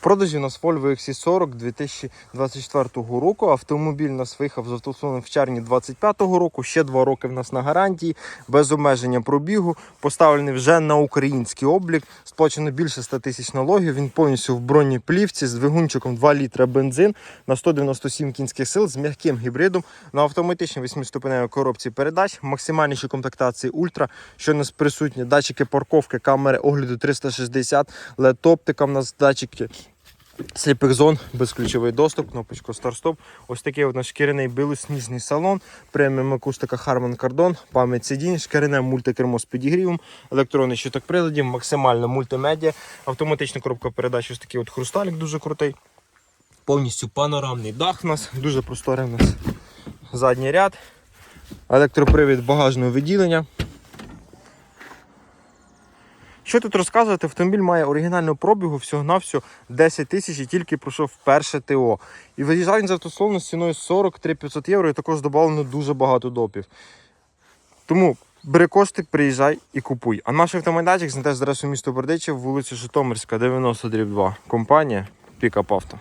Продажі у нас Volvo XC40 2024 року. Автомобіль нас виїхав з автосалону в червні 2025 року. Ще два роки в нас на гарантії, без обмеження пробігу. Поставлений вже на український облік. Сплачено більше 100 тисяч налогів. Він повністю в бронеплівці з двигунчиком 2 літра бензин на 197 кінських сил з м'яким гібридом на автоматичній 8-ступеневій коробці передач, максимальніші комплектації ультра, що у нас присутні датчики парковки, камери огляду 360, LED-оптика, в нас датчики сліпих зон, безключовий доступ, кнопочку старт-стоп. Ось такий от наш шкіряний білосніжний салон, преміум акустика Harman Kardon, пам'ять сидінь, шкіряне мультикермо з підігрівом, електронний щиток приладів, максимальна мультимедіа, автоматична коробка передач, ось такий от хрусталік дуже крутий. Повністю панорамний дах у нас, дуже просторий у нас задній ряд, електропривід багажного відділення. Що тут розказувати? Автомобіль має оригінальну пробігу всього-навсього 10 тисяч і тільки пройшов перше ТО. І виїжджав з автословно з ціною 43 500 євро і також додано дуже багато допів. Тому бери кошти, приїжджай і купуй. А наш автомайданчик знайдеш з адресою місто Бердичів, вулиця Житомирська, 90 2. Компанія Пікап Авто.